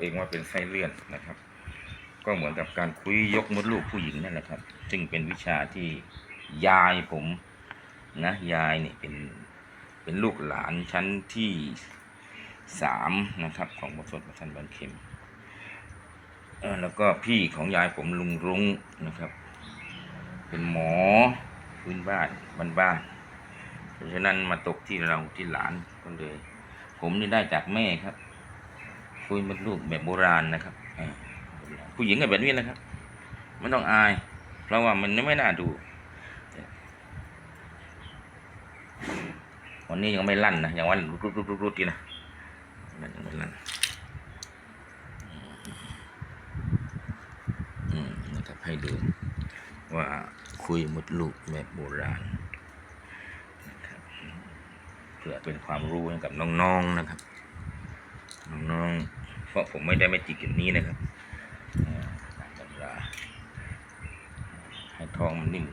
เองว่าเป็นไส้เลื่อนนะครับ ก็เหมือนกับการคุยยกมดลูกผู้หญิงนั่นแหละครับ ซึ่งเป็นวิชาที่ยายผมนะยายเนี่ยเป็นเป็นลูกหลานชั้นที่สามนะครับ ของบทสวดประชันบันเข็มแล้วก็พี่ของยายผมลุงรุ้งนะครับ เป็นหมอพื้นบ้านบ้านๆเพราะฉะนั้นมาตกที่เราที่หลานก็เลย ผมนี่ได้จากแม่ครับ คุยมดลูกแบบโบราณนะครับผู้หญิงก็แบบนี้นะครับไม่ต้องอาย เพราะว่ามันไม่น่าดู วันนี้ยังไม่ลั่นนะยังว่ารุดรุดรุดรุดรุดดีนะมันยังไม่ลั่นอืมนะครับให้ดูว่าคุยมดลูกแบบโบราณนะครับเพื่อเป็นความรู้ให้กับน้องๆนะครับ น้องๆ เพราะผมไม่ได้ไม่ติดอย่างนี้นะครับตามตำราให้ทองมันนิ่ม